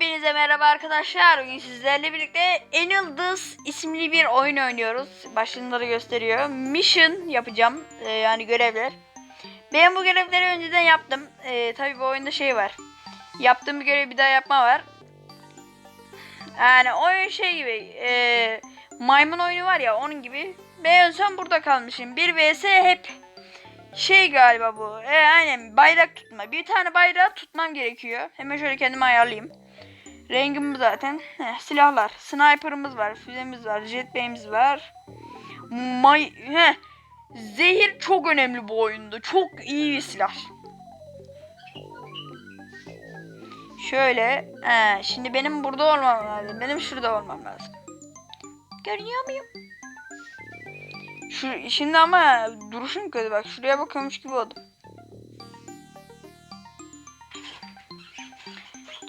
Hepinize merhaba arkadaşlar. Bugün sizlerle birlikte Enildus isimli bir oyun oynuyoruz. Başında da gösteriyor. Mission yapacağım. Ee, yani görevler. Ben bu görevleri önceden yaptım. Ee, tabii bu oyunda şey var. Yaptığım bir görevi bir daha yapma var. Yani oyun şey gibi. ee, maymun oyunu var ya onun gibi. Ben en son burada kalmışım. 1 vs hep şey galiba bu. E, aynen bayrak tutma. Bir tane bayrağı tutmam gerekiyor. Hemen şöyle kendimi ayarlayayım. Rengim bu zaten. Heh, silahlar. Sniper'ımız var. Füzemiz var. Jetpack'imiz var. May Heh. Zehir çok önemli bu oyunda. Çok iyi bir silah. Şöyle. He, şimdi benim burada olmam lazım. Benim şurada olmam lazım. Görünüyor muyum? Şu şimdi ama duruşum kötü bak. Şuraya bakıyormuş gibi oldum.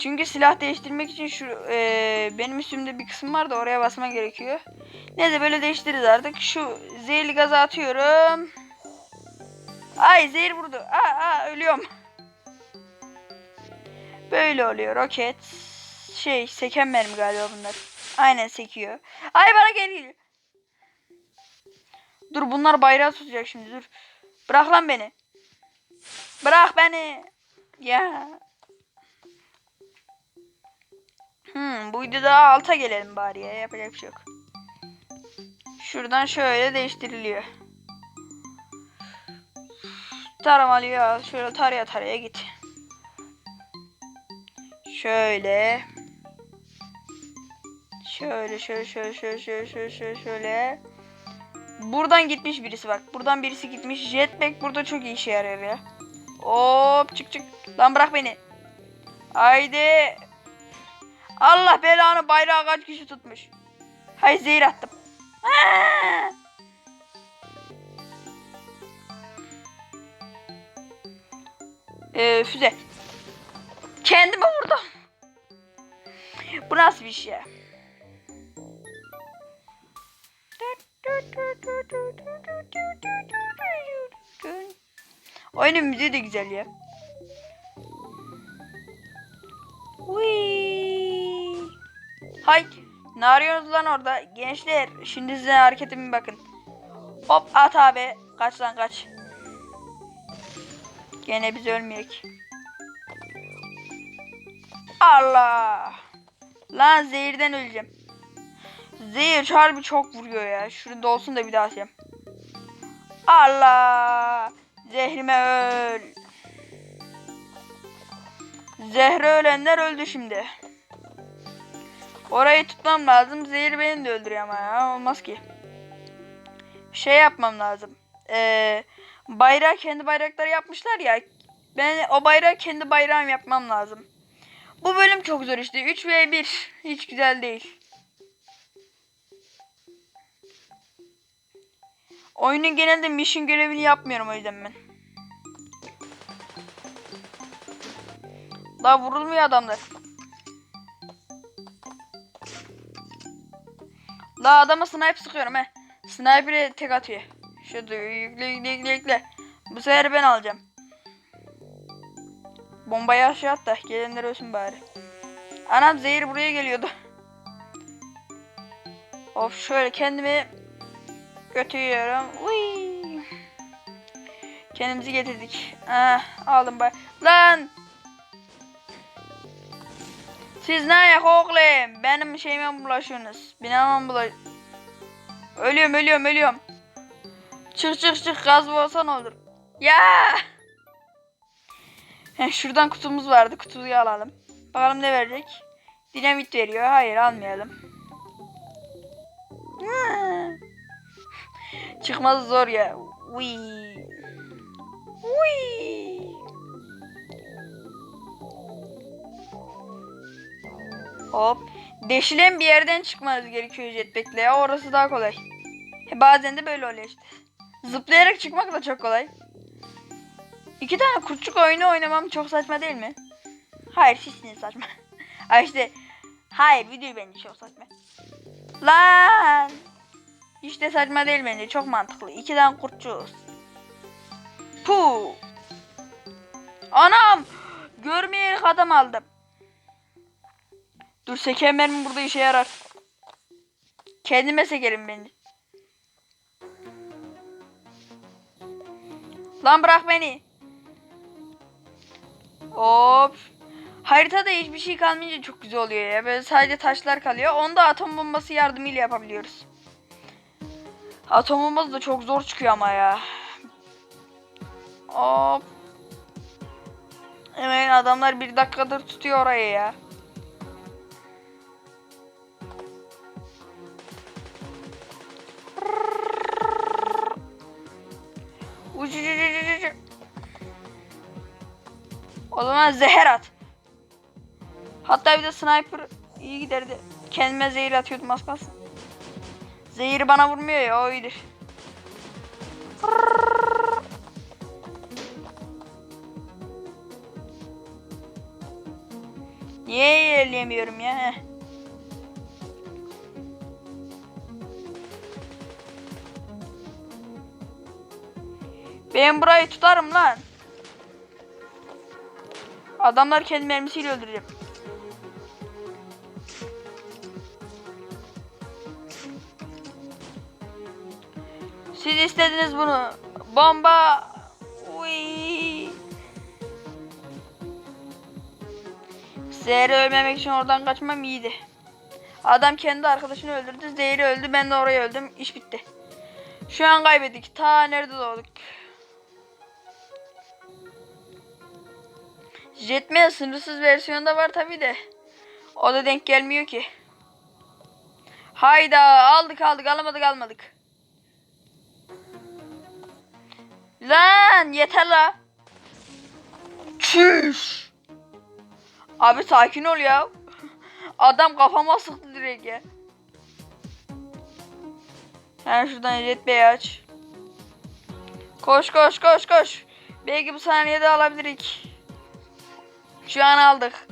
Çünkü silah değiştirmek için şu e, benim üstümde bir kısım var da oraya basma gerekiyor. Neyse böyle değiştiririz artık. Şu zehirli gazı atıyorum. Ay zehir vurdu. Aa, aa ölüyorum. Böyle oluyor roket. Şey seken mermi galiba bunlar. Aynen sekiyor. Ay bana geliyor. Dur bunlar bayrağı tutacak şimdi dur. Bırak lan beni. Bırak beni. Ya. Hmm, bu videoda alta gelelim bari ya. Yapacak bir şey yok. Şuradan şöyle değiştiriliyor. Taramalıyor. Şöyle taraya taraya git. Şöyle. Şöyle şöyle şöyle şöyle şöyle şöyle şöyle şöyle. Buradan gitmiş birisi bak. Buradan birisi gitmiş. Jetpack burada çok iyi işe yarıyor ya. Hop çık çık. Lan bırak beni. Haydi. Allah belanı bayrağı kaç kişi tutmuş. Hay zehir attım. Ee, füze. Kendime vurdum. Bu nasıl bir şey? Oyunun müziği de güzel ya. Whee! Hay. Ne arıyorsunuz lan orada? Gençler şimdi size hareketime bakın. Hop at abi. Kaç lan kaç. Gene biz ölmeyek. Allah. Lan zehirden öleceğim. Zehir harbi çok vuruyor ya. Şurada olsun da bir daha atayım. Allah. Zehrime öl. Zehre ölenler öldü şimdi. Orayı tutmam lazım. Zehir beni de öldürüyor ama ya. Olmaz ki. Şey yapmam lazım. Ee, bayrağı kendi bayrakları yapmışlar ya. Ben o bayrağı kendi bayrağım yapmam lazım. Bu bölüm çok zor işte. 3 ve 1. Hiç güzel değil. Oyunun genelde mission görevini yapmıyorum o yüzden ben. Daha vurulmuyor adamlar. Daha adama sniper sıkıyorum he. Sniper'e tek atıyor. Şurada yükle yükle yükle yükle. Bu sefer ben alacağım. Bombayı aşağı at da gelenler ölsün bari. Anam zehir buraya geliyordu. Of şöyle kendimi götürüyorum. Uy. Kendimizi getirdik. Ah, aldım bay. Lan! Siz ne ayak oğlum? Benim şeyime bulaşıyorsunuz. Binama bulaş... Ölüyorum, ölüyorum, ölüyorum. Çık çık çık gaz olsa ne olur. Ya! Heh, şuradan kutumuz vardı. Kutuyu alalım. Bakalım ne verecek. Dinamit veriyor. Hayır almayalım. Çıkması zor ya. Uy. Uy. Hop. Deşilen bir yerden çıkmanız gerekiyor jetpack'le. Orası daha kolay. He, bazen de böyle oluyor işte. Zıplayarak çıkmak da çok kolay. İki tane kurtçuk oyunu oynamam çok saçma değil mi? Hayır sizsiniz saçma. Ay işte. Hayır video bence çok saçma. Lan. Hiç saçma değil bence. Çok mantıklı. İki tane kurtçuğuz. Pu. Anam. Görmeyerek adam aldım. Dur seken mermi burada işe yarar. Kendime sekerim beni. Lan bırak beni. Hop. Haritada hiçbir şey kalmayınca çok güzel oluyor ya. Böyle sadece taşlar kalıyor. Onu da atom bombası yardımıyla yapabiliyoruz. Atom bombası da çok zor çıkıyor ama ya. Hop. Hemen adamlar bir dakikadır tutuyor orayı ya. O zaman zehir at. Hatta bir de sniper iyi giderdi. Kendime zehir atıyordum az kalsın. Zehiri bana vurmuyor ya o iyidir. Niye ilerleyemiyorum ya? Ben burayı tutarım lan. Adamlar kendi mermisiyle öldüreceğim. Siz istediniz bunu. Bomba. Uy. Zehri ölmemek için oradan kaçmam iyiydi. Adam kendi arkadaşını öldürdü. Zehri öldü. Ben de oraya öldüm. İş bitti. Şu an kaybettik. Ta nerede doğduk? Jetman sınırsız versiyonda var tabi de. O da denk gelmiyor ki. Hayda aldık aldık alamadık almadık. Lan yeter la. Çüş. Abi sakin ol ya. Adam kafama sıktı direkt ya. Yani şuradan jet aç. Koş koş koş koş. Belki bu saniyede alabilirik. Şu an aldık.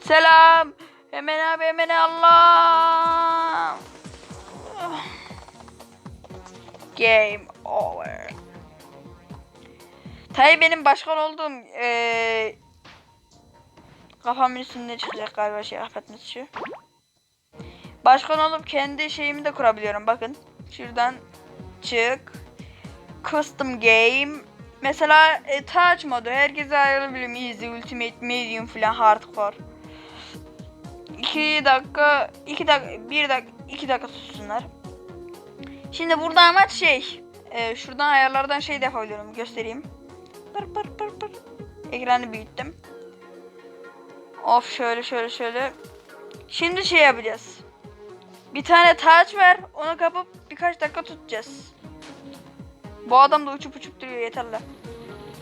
Selam. Hemen abi hemen Allah. Game over. Tabii benim başkan olduğum eee kafamın üstünde çıkacak galiba şey Ahmet şu. Başkan olup kendi şeyimi de kurabiliyorum bakın. Şuradan çık. Custom game. Mesela e, touch modu. Herkese ayarlayabilirim. Easy, ultimate, medium falan hardcore. 2 dakika, 2 dakika, 1 dakika, 2 dakika tutsunlar. Şimdi burada amaç şey. E, şuradan ayarlardan şey de yapabiliyorum. Göstereyim. Pır pır pır pır. Ekranı büyüttüm. Of şöyle şöyle şöyle. Şimdi şey yapacağız. Bir tane touch ver. Onu kapıp birkaç dakika tutacağız. Bu adam da uçup uçup duruyor yeterli.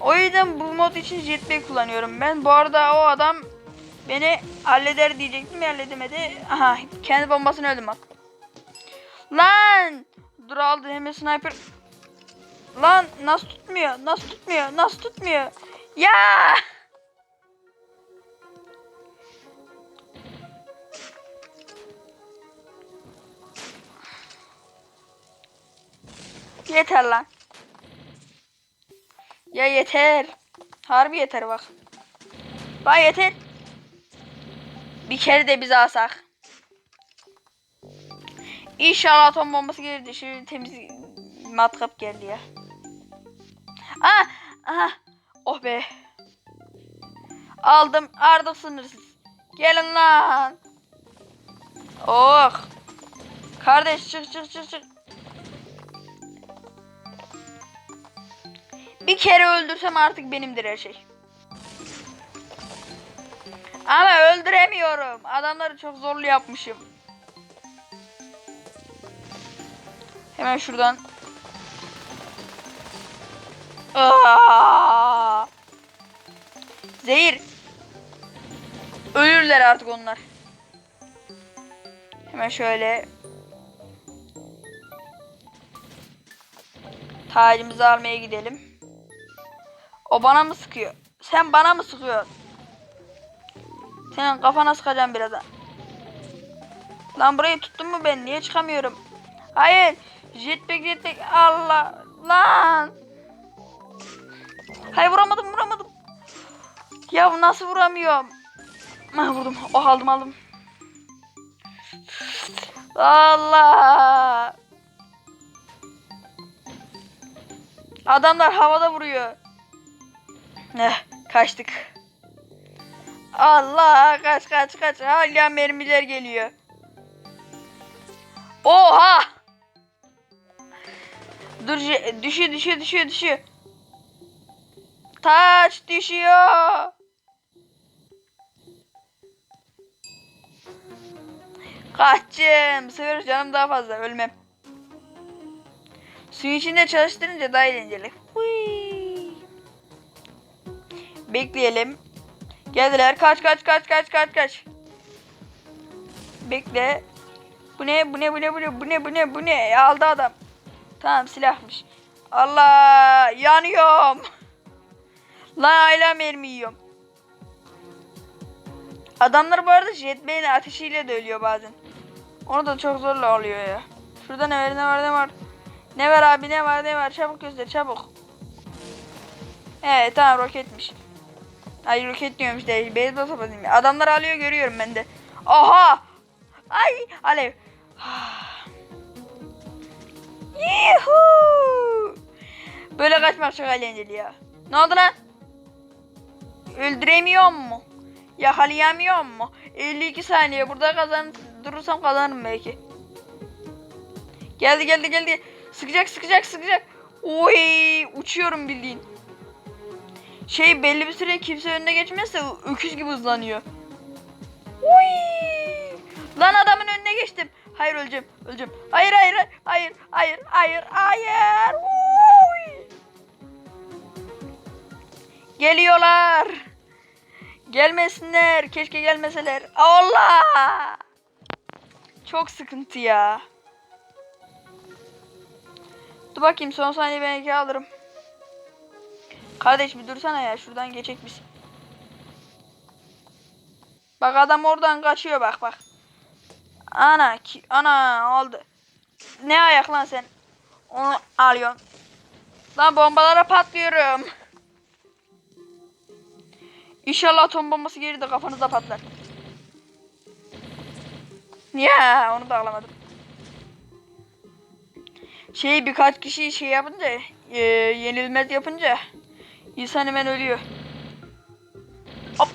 O yüzden bu mod için jetpack kullanıyorum ben. Bu arada o adam beni halleder diyecektim halledemedi. Aha kendi bombasını öldüm bak. Lan! Dur aldı hemen sniper. Lan nasıl tutmuyor? Nasıl tutmuyor? Nasıl tutmuyor? Ya! Yeter lan. Ya yeter. Harbi yeter bak. Bak yeter. Bir kere de bizi alsak. İnşallah atom bombası gelirdi. Şimdi temiz matkap geldi ya. Ah! Aha! Oh be. Aldım. Artık sınırsız. Gelin lan. Oh. Kardeş çık çık çık çık. Bir kere öldürsem artık benimdir her şey. Ama öldüremiyorum. Adamları çok zorlu yapmışım. Hemen şuradan. Aa! Zehir. Ölürler artık onlar. Hemen şöyle. Tacımızı almaya gidelim. O bana mı sıkıyor? Sen bana mı sıkıyorsun? Senin kafana sıkacağım birazdan. Lan burayı tuttun mu ben? Niye çıkamıyorum? Hayır. Jetpack jetpack. Allah. Lan. Hayır vuramadım vuramadım. Ya nasıl vuramıyorum? Ha vurdum. Oh aldım aldım. Allah. Adamlar havada vuruyor. Eh, kaçtık. Allah kaç kaç kaç. Hala mermiler geliyor. Oha! Dur düşüyor düşüyor düşüyor düşüyor. Taç düşüyor. Kaççım. Bu sefer canım daha fazla. Ölmem. Suyun içinde çalıştırınca daha eğlenceli. Hui. Bekleyelim. Geldiler. Kaç kaç kaç kaç kaç kaç. Bekle. Bu ne bu ne bu ne bu ne bu ne bu ne bu ne aldı adam. Tamam silahmış. Allah yanıyorum. Lan hala mermi yiyorum. Adamlar bu arada jetpack'in ateşiyle de ölüyor bazen. Onu da çok zorla oluyor ya. Şurada ne var ne var ne var. Ne var abi ne var ne var çabuk göster çabuk. Evet tamam roketmiş. Ay roket diyormuş değil. Beyzbol sopası. Adamlar alıyor görüyorum ben de. Aha! Ay alev. Yuhuu! Böyle kaçmak çok eğlenceli ya. Ne oldu lan? Öldüremiyor mu? Yakalayamıyor mu? 52 saniye burada kazan durursam kazanırım belki. Geldi geldi geldi. Sıkacak sıkacak sıkacak. Oy uçuyorum bildiğin. Şey belli bir süre kimse önüne geçmezse öküz gibi hızlanıyor. Oy! Lan adamın önüne geçtim. Hayır öleceğim. Öleceğim. Hayır hayır hayır hayır hayır hayır. Oy! Geliyorlar. Gelmesinler. Keşke gelmeseler. Allah! Çok sıkıntı ya. Dur bakayım son saniye belki alırım. Kardeş bir dursana ya şuradan geçecek biz. Bak adam oradan kaçıyor bak bak. Ana ki, ana aldı. Ne ayak lan sen? Onu alıyorsun. Lan bombalara patlıyorum. İnşallah atom bombası gelir de kafanıza patlar. Ya onu da alamadım. Şey birkaç kişi şey yapınca e, yenilmez yapınca insan hemen ölüyor. Hop.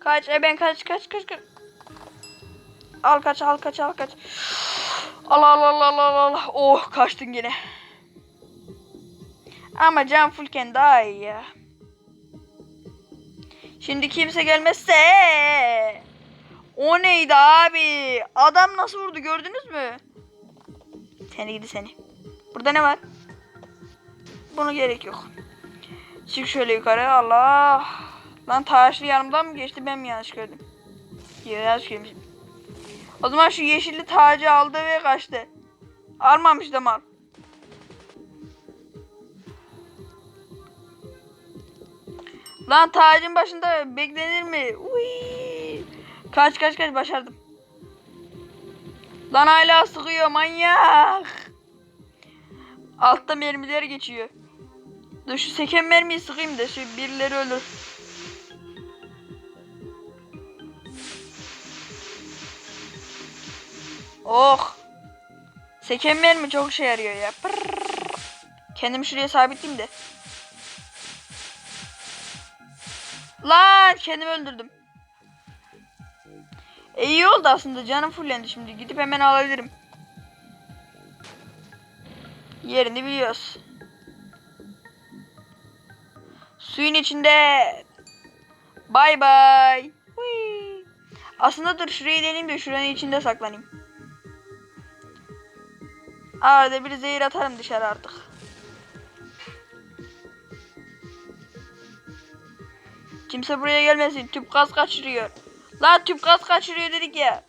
Kaç e ben kaç kaç kaç kaç. Al kaç al kaç al kaç. Al al al al al al. Oh kaçtın yine. Ama can fullken daha iyi ya. Şimdi kimse gelmezse. O neydi abi? Adam nasıl vurdu gördünüz mü? Seni gidi seni. Burada ne var? Bunu gerek yok. Çık şöyle yukarı. Allah. Lan taşlı yanımdan mı geçti ben mi yanlış gördüm? Yanlış görmüşüm. O zaman şu yeşilli tacı aldı ve kaçtı. Almamış da mal. Lan tacın başında beklenir mi? Uy. Kaç kaç kaç başardım. Lan hala sıkıyor manyak. Altta mermiler geçiyor. Dur şu seken mermiyi sıkayım da şu birileri ölür. Oh. Seken mermi çok işe yarıyor ya. Pırrrr. Kendimi şuraya sabitleyeyim de. Lan kendimi öldürdüm. E iyi oldu aslında canım fullendi şimdi. Gidip hemen alabilirim. Yerini biliyoruz. Suyun içinde. Bay bay. Aslında dur şurayı deneyeyim de şuranın içinde saklanayım. Arada bir zehir atarım dışarı artık. Kimse buraya gelmesin. Tüp gaz kaçırıyor. La tüp gaz kaçırıyor dedik ya.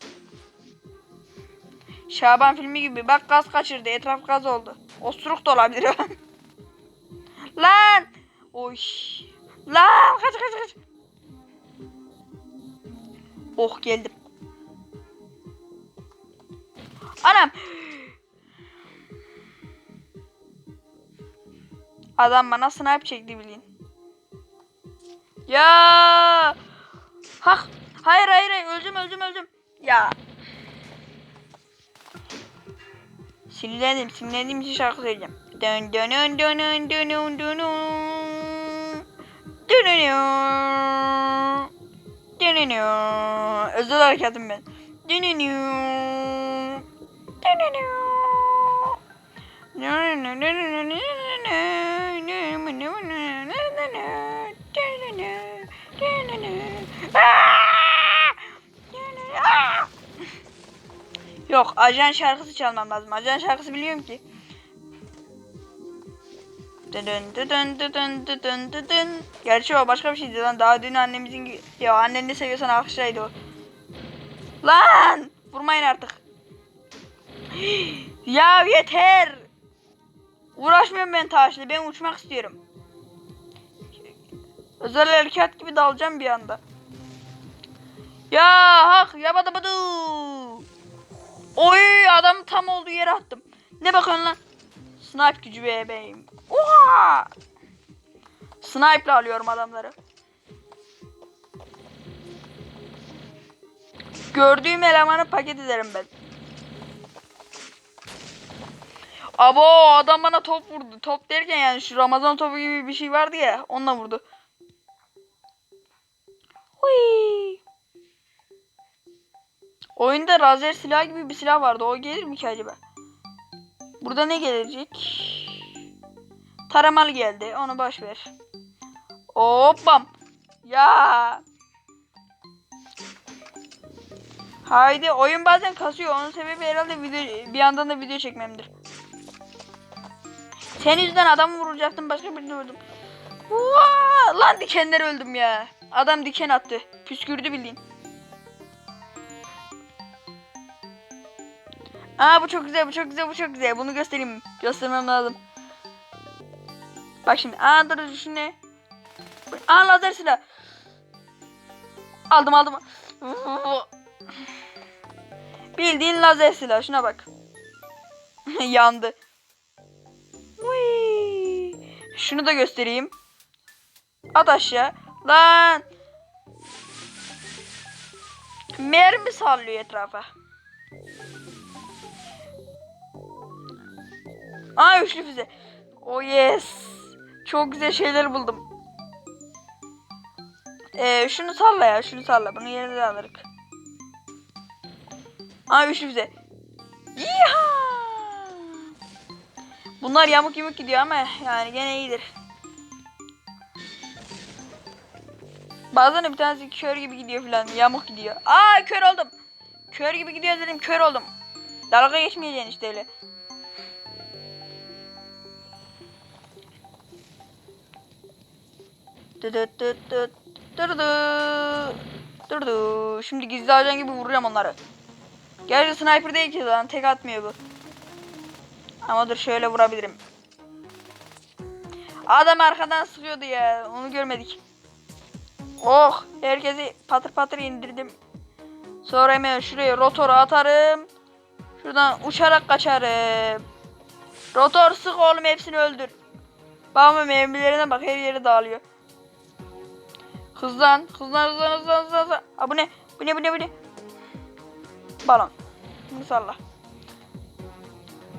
Şaban filmi gibi. Bak gaz kaçırdı. Etraf gaz oldu. Osuruk da olabilir. Lan. Oy. Lan kaç kaç kaç. Oh geldim. Anam. Adam bana snipe çekti bilin. Ya. Hak. Hayır hayır hayır öldüm öldüm öldüm. Ya. Sinirlendim sinirlendiğim için şarkı söyleyeceğim. Dön dön dön dön dön dön dön dön dön dön dön Özel hareketim ben. Dön dön Yok ajan şarkısı çalmam lazım. Ajan şarkısı biliyorum ki. Dıdın dıdın dıdın dıdın dıdın. Gerçi o başka bir şeydi lan. Daha dün annemizin... Ya annen ne seviyorsan alkışlaydı o. Lan! Vurmayın artık. ya yeter. Uğraşmıyorum ben taşla. Ben uçmak istiyorum. Özel harekat gibi dalacağım bir anda. Ya hak yabada badu. Oy adam tam olduğu yere attım. Ne bakıyorsun lan? Snipe gücü bebeğim. Oha! Snipe'la alıyorum adamları. Gördüğüm elemanı paket ederim ben. Abo adam bana top vurdu. Top derken yani şu Ramazan topu gibi bir şey vardı ya. Onunla vurdu. Huy. Oyunda lazer silah gibi bir silah vardı. O gelir mi ki acaba? Burada ne gelecek? Taramalı geldi. Onu boş ver. Hoppam. Ya. Haydi oyun bazen kasıyor. Onun sebebi herhalde video bir yandan da video çekmemdir. Senin yüzünden adamı vuracaktım başka birini vurdum. Vaa! Lan dikenler öldüm ya. Adam diken attı. Püskürdü bildiğin. Aa bu çok güzel, bu çok güzel, bu çok güzel. Bunu göstereyim. Göstermem lazım. Bak şimdi. Aa dur şu ne? Aa lazer silah. Aldım aldım. Bildiğin lazer silah. Şuna bak. Yandı. Şunu da göstereyim. At aşağı. Lan. Mermi sallıyor etrafa. Aa üçlü füze. Oh yes. Çok güzel şeyler buldum. Ee, şunu salla ya. Şunu salla. Bunu yerine de alırız. Aa üçlü füze. Yiha! Bunlar yamuk yumuk gidiyor ama yani gene iyidir. Bazen bir tanesi kör gibi gidiyor falan. Yamuk gidiyor. Aa kör oldum. Kör gibi gidiyor dedim kör oldum. Dalga geçmeyeceksin işte öyle. Dıdıt dıt dıt dırdı. Dırdı. Şimdi gizli ajan gibi vuruyorum onları. Gerçi sniper değil ki lan tek atmıyor bu. Ama dur şöyle vurabilirim. Adam arkadan sıkıyordu ya onu görmedik. Oh herkesi patır patır indirdim. Sonra hemen şuraya rotoru atarım. Şuradan uçarak kaçarım. Rotor sık oğlum hepsini öldür. Babamın mermilerine bak her yeri dağılıyor. Hızlan, hızlan, hızlan, hızlan, hızlan, hızlan. Aa, bu ne? Bu ne, bu ne, bu ne? Balon. Bunu salla.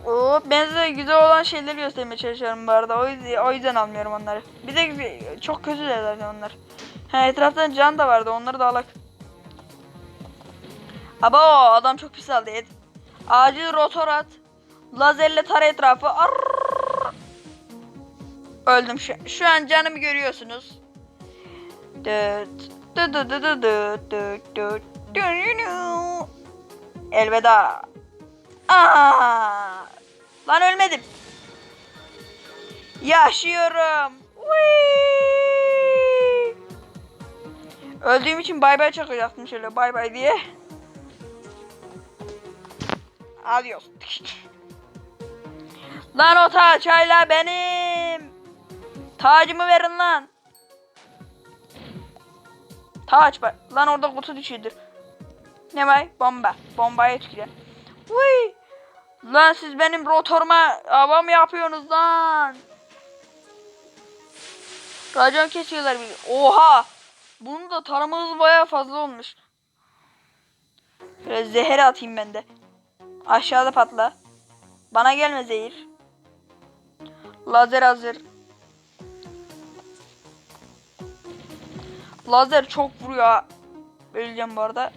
Oo, ben size güzel olan şeyleri göstermeye çalışıyorum bu arada. O yüzden, o yüzden almıyorum onları. Bir de çok kötüler zaten onlar. Ha, etraftan can da vardı. Onları da alak. Aba adam çok pis aldı. Et. Acil rotor at. Lazerle tara etrafı. Arrrr. Öldüm şu, şu an canımı görüyorsunuz. Elveda. Aa! Lan ölmedim. Yaşıyorum. Öldüğüm için bay bay çakacaktım şöyle bay bay diye. Adios. Lan o taç hala benim. Tacımı verin lan. Taç bak. Lan orada kutu düşüyordur. Ne var? Bomba. Bombaya etkile. Uy. Lan siz benim rotoruma hava mı yapıyorsunuz lan? Racon kesiyorlar bizi. Oha. Bunun da tarama hızı bayağı fazla olmuş. Şöyle zehir atayım ben de. Aşağıda patla. Bana gelme zehir. Lazer hazır. Lazer çok vuruyor. Öleceğim bu arada.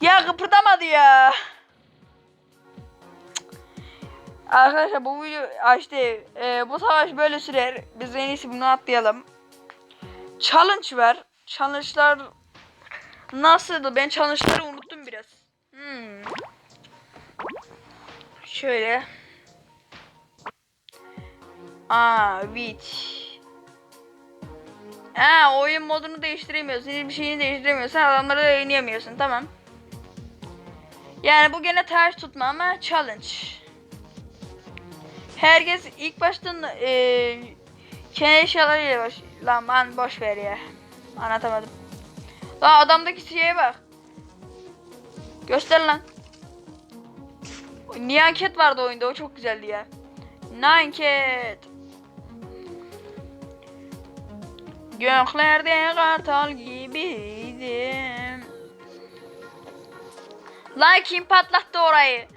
Ya kıpırdamadı ya. Arkadaşlar bu video işte e, bu savaş böyle sürer. Biz en iyisi bunu atlayalım. Challenge var. Challenge'lar nasıldı? Ben challenge'ları unuttum biraz. Hmm. Şöyle. Aa, wait. Ha, oyun modunu değiştiremiyorsun. Hiçbir şeyini değiştiremiyorsun. Adamları da oynayamıyorsun. Tamam. Yani bu gene ters tutma ama challenge. Herkes ilk baştan e, kendi eşyalarıyla baş... Lan ben boş ver ya. Anlatamadım. Lan adamdaki şeye bak. Göster lan. Nyan Cat vardı oyunda o çok güzeldi ya. Nyan Göklerde kartal gibiydim. Lan kim patlattı orayı?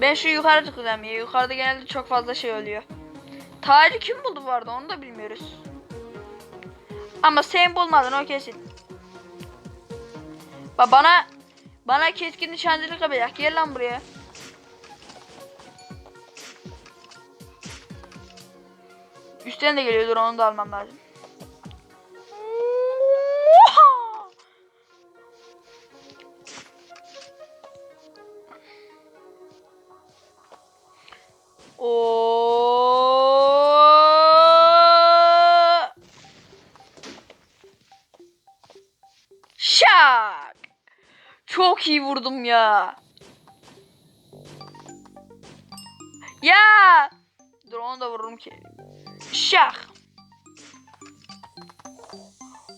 Ben şu yukarı çıkacağım ya. Yukarıda genelde çok fazla şey oluyor. Tacı kim buldu bu arada onu da bilmiyoruz. Ama sen bulmadın o kesin. Ba bana bana keskin nişancılık yapacak. Gel lan buraya. Üstten de geliyordur onu da almam lazım. Şak! Çok iyi vurdum ya. Ya! Dur onu da vururum ki. Şak!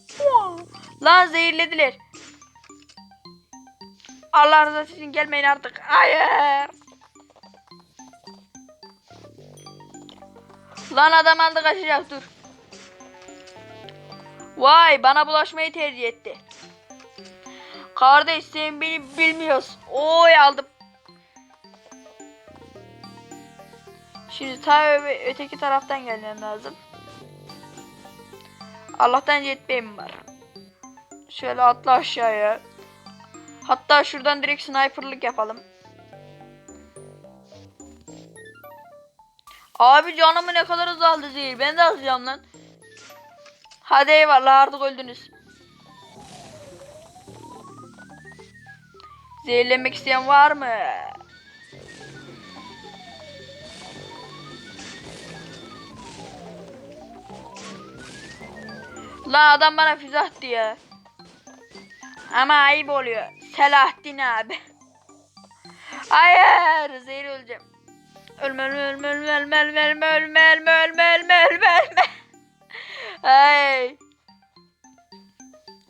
Wow! Lan zehirlediler. Allah rızası için gelmeyin artık. Hayır. Lan adam aldı kaçacak dur. Vay bana bulaşmayı tercih etti. Kardeş sen beni bilmiyorsun. Oy aldım. Şimdi ta öteki taraftan gelmem lazım. Allah'tan jetpack'im var. Şöyle atla aşağıya. Hatta şuradan direkt sniperlık yapalım. Abi canımı ne kadar azaldı zehir. Ben de alacağım lan. Hadi eyvallah artık öldünüz. Zehirlenmek isteyen var mı? La adam bana füze attı ya. Ama ayıp oluyor. Selahattin abi. Hayır zehir öleceğim. Ölme ölme ölme ölme ölme ölme ölme ölme ölme ölme ölme ölme ölme. Ay.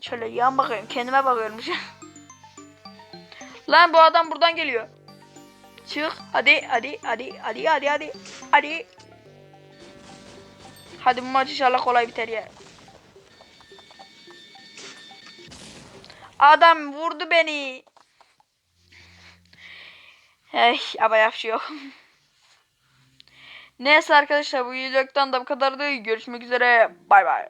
Şöyle yan bakıyorum kendime bakıyorum. Lan bu adam buradan geliyor. Çık hadi hadi hadi hadi hadi hadi hadi. Hadi bu maç inşallah kolay biter ya. Adam vurdu beni. Hey ama yapacak şey yok. Neyse arkadaşlar bu videodan da bu kadardı. Görüşmek üzere. Bay bay.